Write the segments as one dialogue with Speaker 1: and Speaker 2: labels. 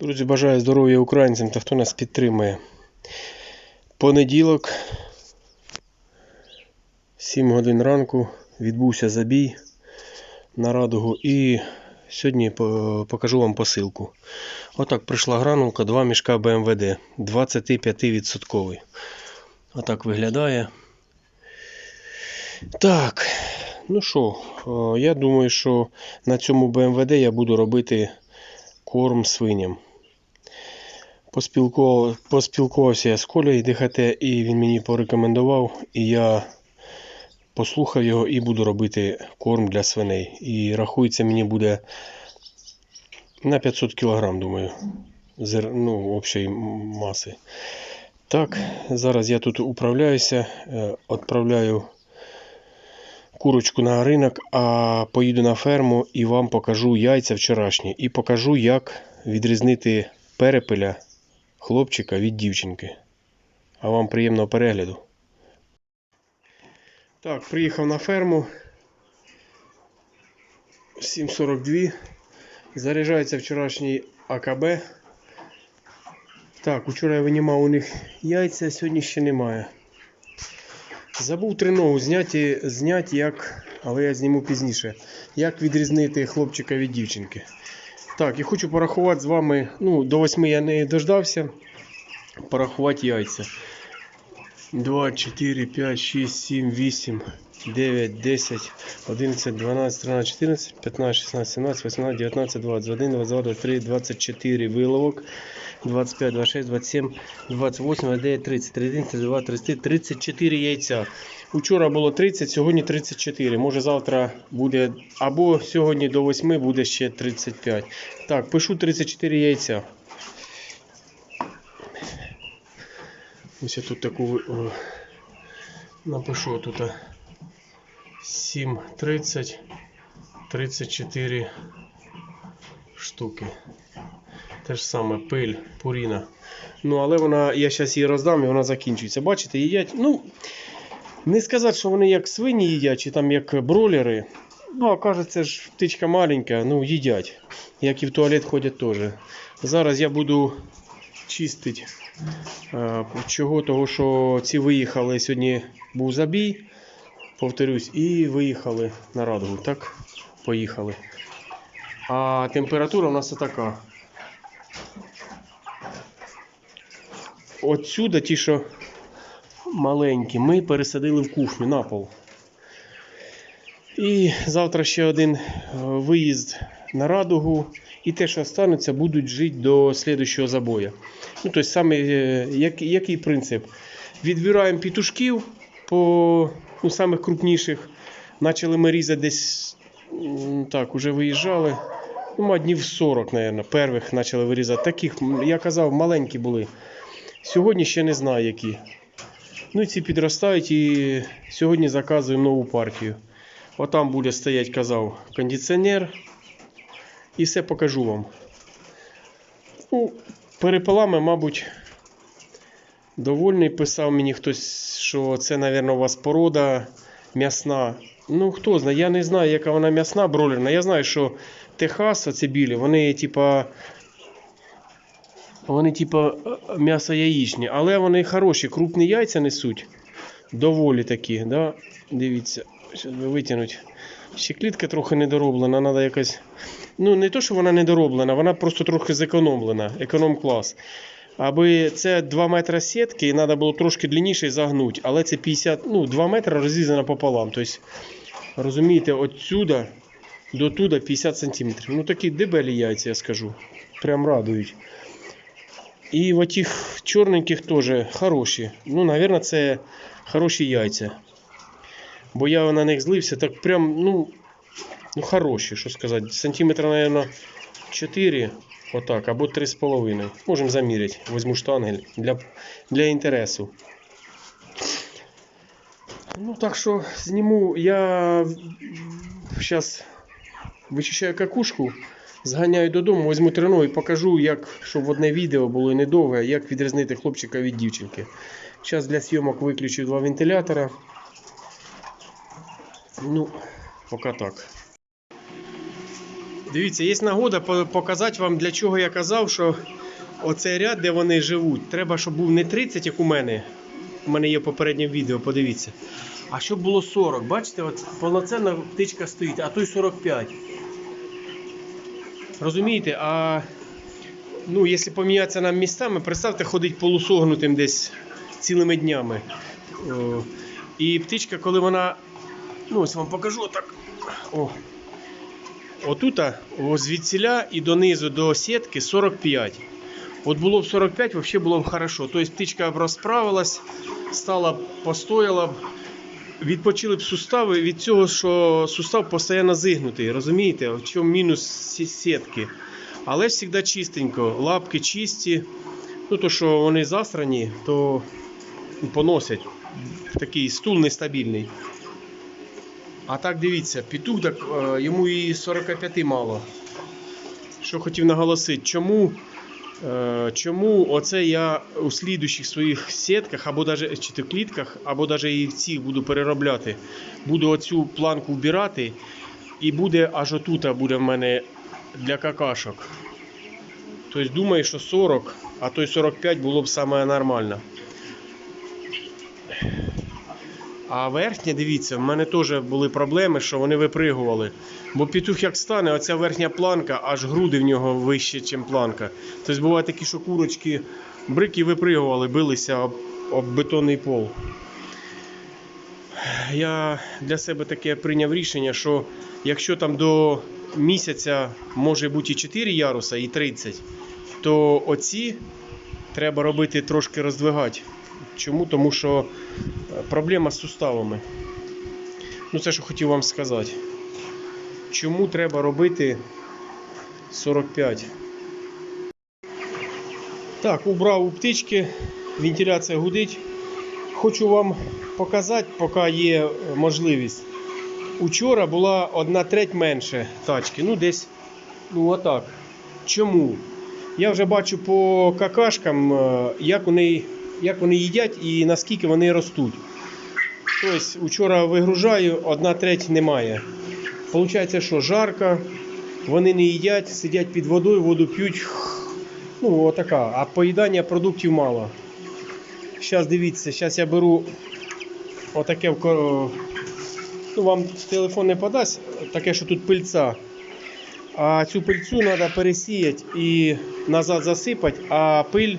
Speaker 1: Друзі, бажаю здоров'я українцям та хто нас підтримує. Понеділок, 7 годин ранку, відбувся забій на радугу і сьогодні покажу вам посилку. Отак прийшла гранулка, два мішка БМВД 25%. Отак виглядає. Так, ну що, е, я думаю, що на цьому БМВД я буду робити корм свиням. Поспілкував, поспілкувався я з Колею ДХТ, і він мені порекомендував, і я послухав його і буду робити корм для свиней. І рахується, мені буде на 500 кг, думаю, зер... ну, общої маси. Так, зараз я тут управляюся, відправляю е, курочку на ринок, а поїду на ферму і вам покажу яйця вчорашні. І покажу, як відрізнити перепеля хлопчика від дівчинки. А вам приємного перегляду. Так, приїхав на ферму. 7.42. Заряджається вчорашній АКБ. Так, вчора я винімав у них яйця, сьогодні ще немає. Забув триногу зняти, зняти як, але я зніму пізніше, як відрізнити хлопчика від дівчинки. Так, і хочу порахувати з вами. ну До 8 я не дождався. Порахувати яйця. 2, 4, 5, 6, 7, 8, 9, 10, 11, 12, 13, 14, 15, 16, 17, 18, 19, 20, 21, 22, 23, 24 виловок. 25, 26, 27, 28, 29, 30, 31, 32, 33, 34 яйця. Учора було 30, сьогодні 34. Може завтра буде, або сьогодні до 8 буде ще 35. Так, пишу 34 яйця. Ось я тут таку напишу тут 7, 30, 34 штуки. Те ж саме пиль, пуріна. Ну, Але вона, я зараз її роздам і вона закінчується. Бачите, їдять. ну, Не сказати, що вони як свині їдять, чи там як бролери. Ну, а каже, це ж птичка маленька, ну їдять. Як і в туалет ходять теж. Зараз я буду чистити. Е, чого? Того, що ці виїхали сьогодні був забій. Повторюсь, і виїхали на радугу. Так, поїхали. А температура у нас така. Отсюда ті, що маленькі, ми пересадили в кухню на пол. І завтра ще один е, виїзд на радугу. І те, що остануться, будуть жити до слідчого забою. Ну, тобто, саме, е, як, який принцип? Відбираємо пітушків по ну, самих крупніших. Почали ми різати десь так, уже виїжджали ну, днів 40, мабуть, перших почали вирізати. Таких, я казав, маленькі були. Сьогодні ще не знаю які. Ну і ці підростають і сьогодні заказуємо нову партію. Отам буде стоять, казав, кондиціонер. І все покажу вам. Ну, Перепилами, мабуть, довольний писав мені хтось, що це, мабуть, у вас порода м'ясна. Ну, хто знає, я не знаю, яка вона м'ясна бролерна. Я знаю, що Техаса, ці білі, вони типа. Вони, типа, м'ясо яєчні, але вони хороші, крупні яйця несуть. Доволі такі. да? Дивіться, зараз витягнуть. Ще клітка трохи недороблена, треба якась. Ну, не то, що вона недороблена, вона просто трохи зекономлена, економ-клас. Аби це 2 метри сітки, і треба було трошки длинніше загнути, але це 50, ну, 2 метри розрізано пополам. Тобто, розумієте, отсюда до туди 50 сантиметрів. Ну такі дебелі яйця, я скажу. Прям радують. І в отих чорненьких теж хороші. Ну, мабуть, це хороші яйця. Бо я на них злився, так прям, ну, ну хороші, що сказати. Сантиметра, наверное, 4. Отак, або 3,5. Можемо заміряти. Возьму штангель для для інтересу. Ну, так що зніму я зараз вичищаю какушку, зганяю додому, візьму терно і покажу, як, щоб в одне відео було і недовге, як відрізнити хлопчика від дівчинки. Зараз для зйомок виключу два вентилятора. Ну, поки так. Дивіться, є нагода показати вам, для чого я казав, що оцей ряд, де вони живуть, треба, щоб був не 30, як у мене. У мене є попереднє відео, подивіться. А щоб було 40, бачите, от повноцінна птичка стоїть, а то й 45. Розумієте, а ну, якщо помінятися нам місцями, представте, ходить полусогнутим десь цілими днями. О, і птичка, коли вона. Ну, ось вам покажу отак. О. Отут звідсіля і донизу до сітки 45. От було б 45, взагалі було б хорошо. Тобто птичка б розправилась, стала, постояла відпочили б сустави від цього, що сустав постійно зігнутий. Розумієте, в чому мінус сітки. Але ж завжди чистенько, лапки чисті. Ну, то, що вони засрані, то поносять такий стул нестабільний. А так дивіться, петух, так е, йому і 45 мало. Що хотів наголосити, чому Е, чому оце я у слідуючих своїх сітках, або даже, чи то клітках, або даже і в цих буду переробляти, буду оцю планку вбирати, і буде аж отут буде в мене для какашок. Тобто думаю, що 40, а то й 45 було б саме нормально. А верхня, дивіться, в мене теж були проблеми, що вони випригували. Бо петух як стане, оця верхня планка, аж груди в нього вище, ніж планка. Тобто буває такі, що курочки брики випригували, билися об, об бетонний пол. Я для себе таке прийняв рішення, що якщо там до місяця може бути і 4 яруса, і 30, то оці треба робити трошки роздвигати. Чому? Тому що е, проблема з суставами. Ну, це що хотів вам сказати. Чому треба робити 45? Так, убрав у птички, вентиляція гудить. Хочу вам показати, поки є е, можливість. Учора була одна треть менше тачки. Ну, десь, ну отак. Чому? Я вже бачу по какашкам, е, як у неї як вони їдять і наскільки вони ростуть. Тобто, вчора вигружаю, одна треть немає. Получається, що жарко, вони не їдять, сидять під водою, воду п'ють. Ну, отака. А поїдання продуктів мало. Зараз дивіться, зараз я беру отаке ну, вам телефон не подасть, таке, що тут пильця. А цю пильцю треба пересіяти і назад засипати, а пиль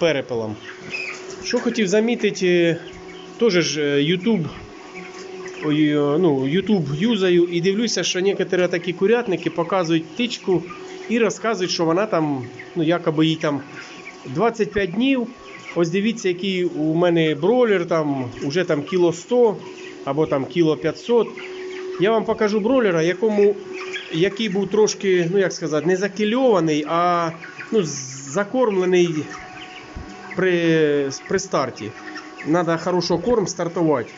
Speaker 1: перепелом. Що хотів замітити, е, теж ж е, YouTube е, ну, YouTube юзаю і дивлюся, що некоторі такі курятники показують птичку і розказують, що вона там, ну якоби їй там 25 днів. Ось дивіться, який у мене бролер там уже там кіло 100 або там кіло 500. Я вам покажу бролера, якому, який був трошки, ну як сказати, не закільований, а ну, закормлений при при старті. Треба хорошо корм стартувати.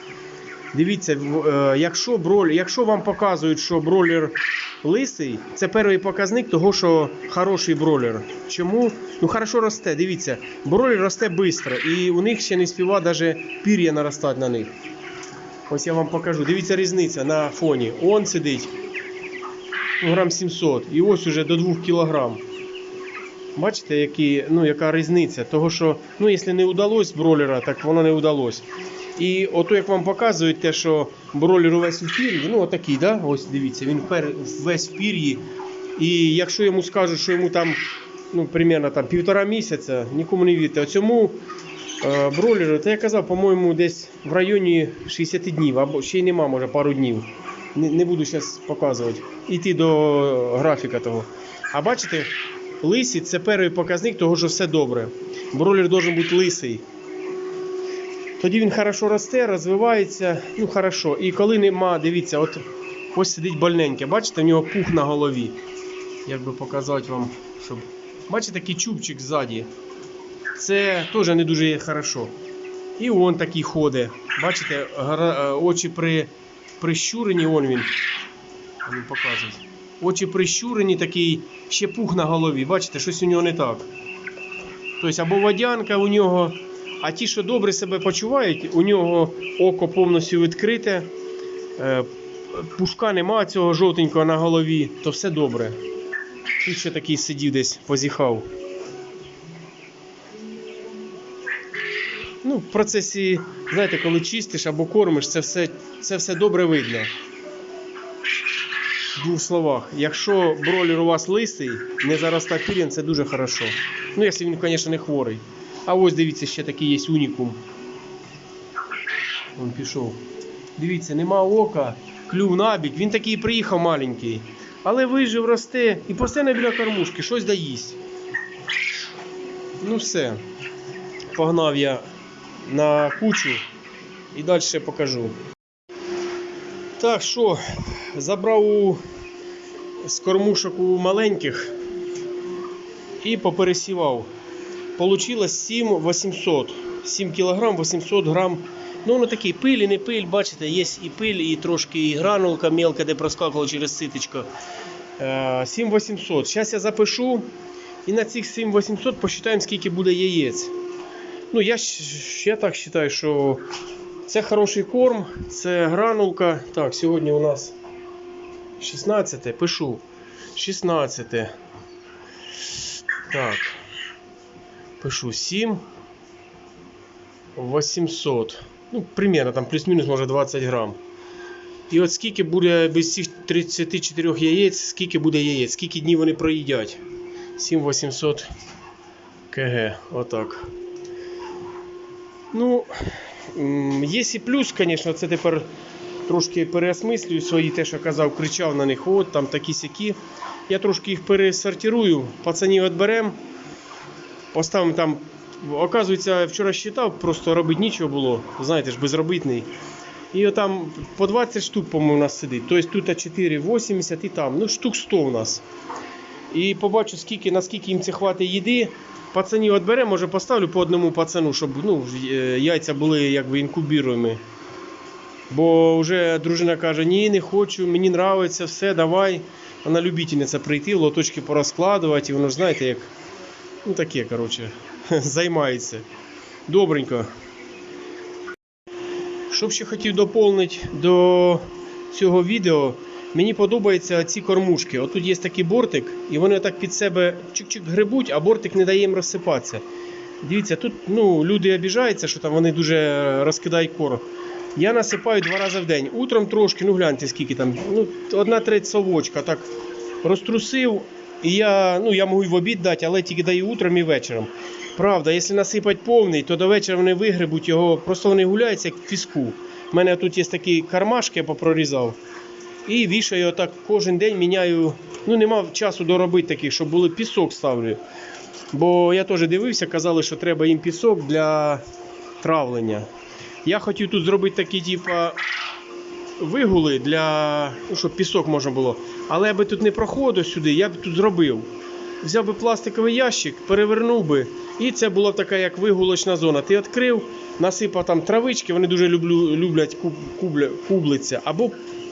Speaker 1: Дивіться, е, якщо броль, якщо вам показують, що бролер лисий, це перший показник того, що хороший бролер. Чому? Ну хорошо росте, дивіться, бролер росте швидко і у них ще не співа навіть пір'я наростати на них. Ось я вам покажу. Дивіться різниця на фоні. Он сидить грам 700 і ось уже до 2 кілограмів. Бачите, які, ну, яка різниця? Того, що ну, якщо не вдалося бролера, так воно не вдалося. І ото як вам показують, те, що бролер увесь у пір'ї, ну отакий, да? ось дивіться, він весь в пір'ї. І якщо йому скажуть, що йому там ну, примерно там півтора місяця, нікому не вірте. А цьому е, бролеру, то я казав, по-моєму, десь в районі 60 днів, або ще й нема, може пару днів. Не, не буду зараз показувати. Іти до графіка того. А бачите? Лисий це перший показник, того що все добре. Бролер має бути лисий. Тоді він добре росте, розвивається, ну хорошо. І коли нема, дивіться, от ось сидить больненьке, бачите, в нього пух на голові. Як би показати вам, щоб. Бачите, такий чубчик ззаді. Це теж не дуже добре. І он такий ходить. Бачите, е, очі при прищурені, он він. Він ну, показує очі прищурені, такий ще пух на голові. Бачите, щось у нього не так. Тобто, або водянка у нього. А ті, що добре себе почувають, у нього око повністю відкрите, е, пушка нема цього жовтенького на голові, то все добре. Тут ще такий сидів десь, позіхав. Ну, В процесі, знаєте, коли чистиш або кормиш, це все, це все добре видно двох словах. Якщо бролер у вас лисий, не зароста пірін, це дуже хорошо. Ну, якщо він, звісно, не хворий. А ось дивіться, ще такий є унікум. Він пішов. Дивіться, нема ока, клюв набік. Він такий приїхав маленький. Але вижив, росте і постійно біля кормушки, щось доїсть. Ну все. Погнав я на кучу і далі покажу. Так що, забрав у з кормушок у маленьких і попересівав. Получилось 7 800. 7 кг 800 грам. Ну, на такий пиль і не пиль, бачите, є і пиль, і трошки і гранулка мелка, де проскакувала через ситочко. 7800. Е, Зараз я запишу. І на цих 7800 посчитаємо, скільки буде яєць. Ну, я я так вважаю, що це хороший корм, це гранулка. Так, сьогодні у нас 16, пишу. 16. Так. Пишу 7. 800. Ну, примерно там плюс-мінус, може 20 грам. І от скільки буде без цих 34 яєць, скільки буде яєць, скільки днів вони проїдять. 7800 КГ. Отак. Ну. Є і плюс, звісно, це тепер трошки переосмислюю свої, те, що казав, кричав на них, от там такі сякі. Я трошки їх пересортирую, пацанів відберемо, поставимо там. Оказується, вчора считав, просто робити нічого було, знаєте ж, безробітний. І там по 20 штук, по-моєму, у нас сидить. Тобто тут 4,80 і там, ну штук 100 у нас. І побачу, скільки, наскільки їм це хватить їди. Пацанів отбере, може поставлю по одному пацану, щоб ну, е, яйця були якби інкубіруємо. Бо вже дружина каже, ні, не хочу, мені подобається, все, давай. Вона любительниця прийти, лоточки порозкладувати, і воно ж знаєте, як ну таке коротше, займається. Добренько. Що б ще хотів доповнити до цього відео. Мені подобаються ці кормушки. Отут є такий бортик, і вони так під себе чик-чик грибуть, а бортик не дає їм розсипатися. Дивіться, тут ну, люди обіжаються, що там вони дуже розкидають корм. Я насипаю два рази в день. Утром трошки, ну гляньте, скільки там. ну, Одна треть совочка так розтрусив. І я ну, я можу й в обід дати, але тільки даю утром і вечором. Правда, якщо насипати повний, то до вечора вони вигребуть його, просто вони гуляються як в піску. У мене тут є такі кармашки, я попрорізав. І вішаю так кожен день міняю. Ну, не мав часу доробити таких, щоб були пісок ставлю. Бо я теж дивився, казали, що треба їм пісок для травлення. Я хотів тут зробити такі типа вигули, для, ну, щоб пісок можна було. Але я би тут не проходив сюди, я б тут зробив. Взяв би пластиковий ящик, перевернув би. І це була така як вигулочна зона. Ти відкрив, насипав там травички, вони дуже люблю, люблять куб, кубля, кублиця. або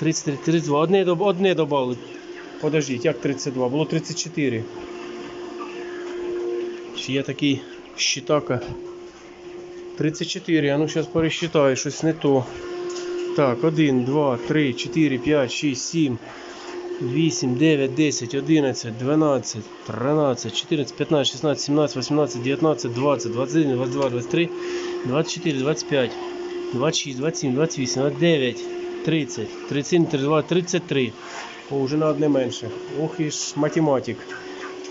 Speaker 1: 33, 32. Одне одне додали. Подождіть, як 32? Було 34. Чи є такий щитака? 34, а ну зараз пересчитаю, щось не то. Так, 1, 2, 3, 4, 5, 6, 7, 8, 9, 10, 11, 12, 13, 14, 15, 16, 17, 18, 19, 20, 21, 22, 23, 24, 25, 26, 27, 28, 29. 30, 37, 32, 33. О, вже на одне менше. Ох і ж математик.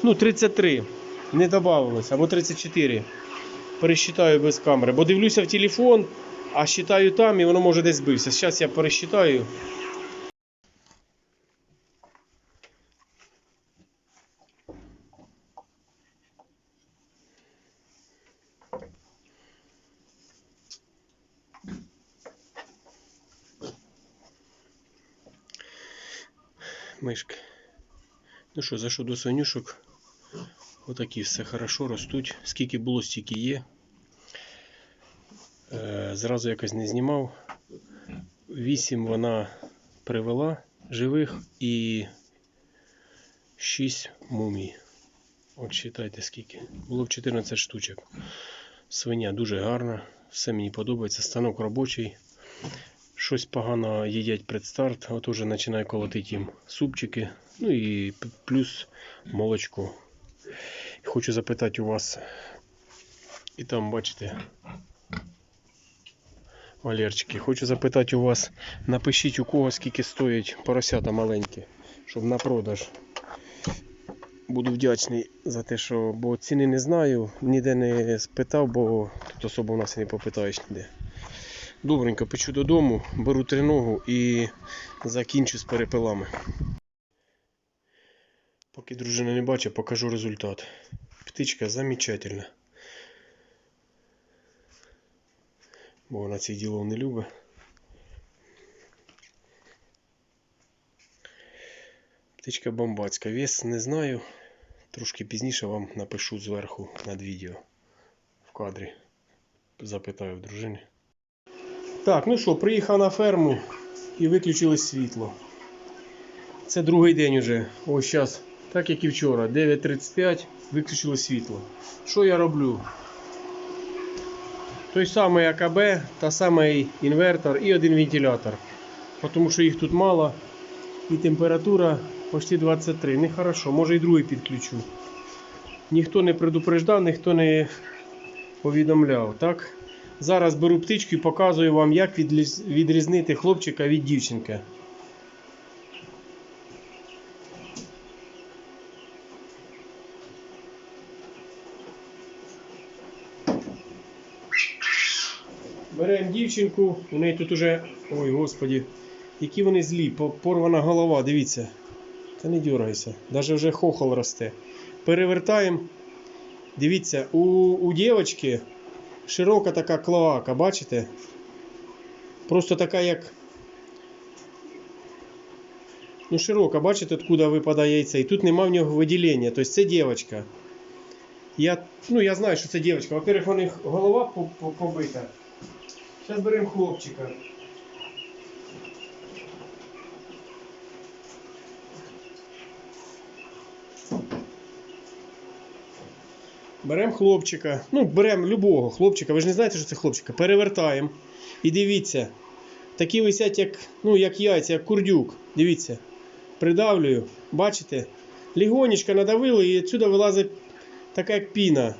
Speaker 1: Ну, 33. Не додавалось, або 34. Пересчитаю без камери. Бо дивлюся в телефон, а считаю там і воно може десь збився. Зараз я пересчитаю. що зайшов до санюшок, Отакі все хорошо ростуть. Скільки було, стільки є. Е. Э, Зразу якось не знімав. Вісім вона привела живих і шість мумій. От читайте скільки. Було в 14 штучок. Свиня дуже гарна, все мені подобається, станок робочий. Щось погано їдять предстарт, от уже починаю колотити їм супчики. Ну і плюс молочко. Хочу запитати у вас. І там, бачите, Валерчики, хочу запитати у вас, напишіть у кого скільки стоять поросята маленькі, щоб на продаж. Буду вдячний за те, що бо ціни не знаю, ніде не спитав, бо тут особо у нас не попитаєш ніде. Добренько, печу додому, беру три ногу і закінчу з перепилами. Поки дружина не бачить, покажу результат. Птичка замечательна. Бо вона ці діло не любить. Птичка бомбацька. Вес не знаю. Трошки пізніше вам напишу зверху над відео в кадрі. Запитаю в дружини. Так, ну що, приїхав на ферму і виключили світло. Це другий день уже. Ось зараз так як і вчора, 9.35 виключили світло. Що я роблю? Той самий АКБ, та самий інвертор і один вентилятор. Тому що їх тут мало і температура почти 23. Нехорошо, може і другий підключу. Ніхто не предупреждав, ніхто не повідомляв. Так? Зараз беру птичку і показую вам, як відрізнити хлопчика від дівчинки. дівчинку. У неї тут уже... Ой, господі, які вони злі, порвана голова, дивіться. Та не дергайся, навіть вже хохол росте. Перевертаємо. Дивіться, у у дівчинки широка така клоака, бачите? Просто така, як. Ну, широка, бачите, откуда випадає яйце. І тут нема в нього виділення. Тобто це дівчинка. Я ну, я знаю, що це дівчинка. Во-первых, у них голова побита. Зараз беремо хлопчика. Беремо хлопчика, ну, беремо любого хлопчика, ви ж не знаєте, що це хлопчика. Перевертаємо. І дивіться, такі висять, як ну, як яйця, як курдюк. Дивіться, придавлюю, бачите? Лігонечко надавили і відсюди вилазить така як піна.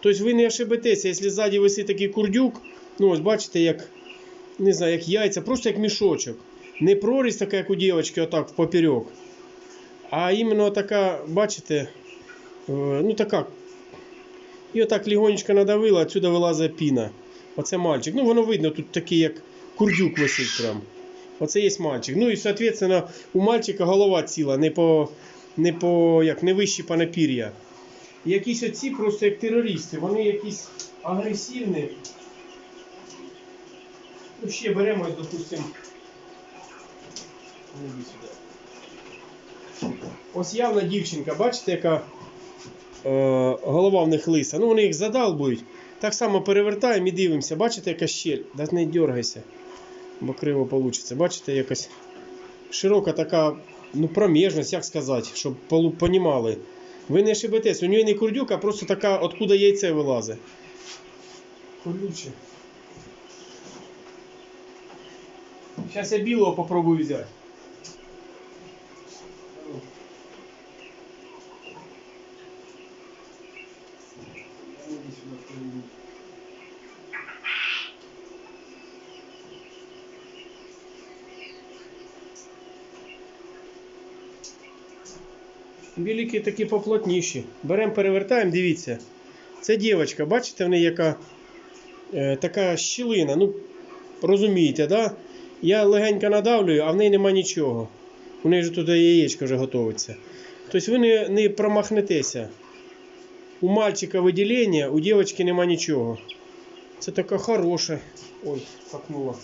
Speaker 1: Тобто ви не ошибетеся, якщо ззаді висить такий курдюк, Ну, ось бачите, як не знаю, як яйця, просто як мішочок. Не прорізь така, як у дівчинки, отак в поперек. А іменно така, бачите, е, ну така. І отак лігонечко надавила, отсюда вилазить піна. Оце мальчик. Ну, воно видно, тут такий, як курдюк висить прям. Оце є мальчик. Ну і соответственно, у мальчика голова ціла, не по не по як не вищі панапір'я. Якісь оці просто як терористи, вони якісь агресивні. Ну, ще беремо, допустимо. Ось явна дівчинка, бачите, яка е, голова в них лиса. Ну, вони їх задалбують. Так само перевертаємо і дивимося, бачите, яка щель. Да не дергайся, бо криво вийде. Бачите, якась широка така ну, проміжність, як сказати, щоб понімали. Ви не ошибетесь, у нього не курдюк, а просто така, откуда яйце вилазить. Колюче. Сейчас я белого попробую взять. Біліки такі поплотніші. Беремо, перевертаємо, дивіться. Це дівчинка, бачите, в неї яка е, така щілина. Ну, розумієте, да? Я легенько надавлюю, а в неї нема нічого. У неї ж туди яєчко вже готується. Тобто ви не не промахнетеся. У мальчика виділення, у дівчинки нема нічого. Це така хороша. Ой, хапнула.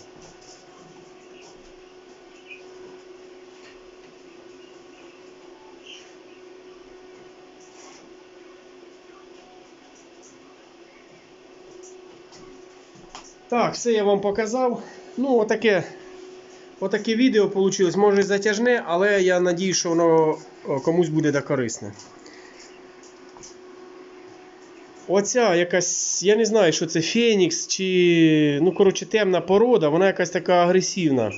Speaker 1: Так, все я вам показав. Ну, отаке Отаке відео вийшло, може і затяжне, але я сподіваюся, що воно е, комусь буде корисне. Оця якась, я не знаю, що це Фенікс чи ну, коротше, темна порода, вона якась така агресивна.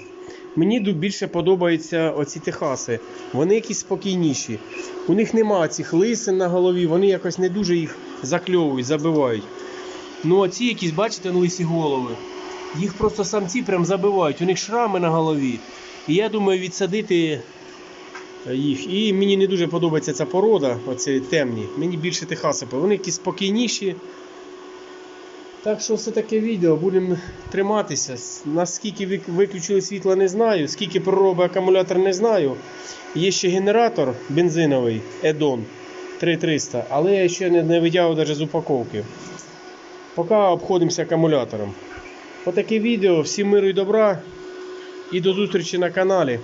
Speaker 1: Мені більше подобаються оці техаси. Вони якісь спокійніші. У них нема цих лисин на голові, вони якось не дуже їх закльовують, забивають. Ну а ці якісь, бачите, лисі голови їх просто самці прям забивають, у них шрами на голові. І я думаю відсадити е, їх. І мені не дуже подобається ця порода, оці темні. Мені більше техасипи. Вони якісь спокійніші. Так що все таке відео, будемо триматися. Наскільки виключили світло, не знаю, скільки проробить акумулятор, не знаю. Є ще генератор бензиновий Edon 3300, але я ще не видягав навіть з упаковки. Поки обходимося акумулятором. Отаке відео. Всім миру і добра. І до зустрічі на каналі.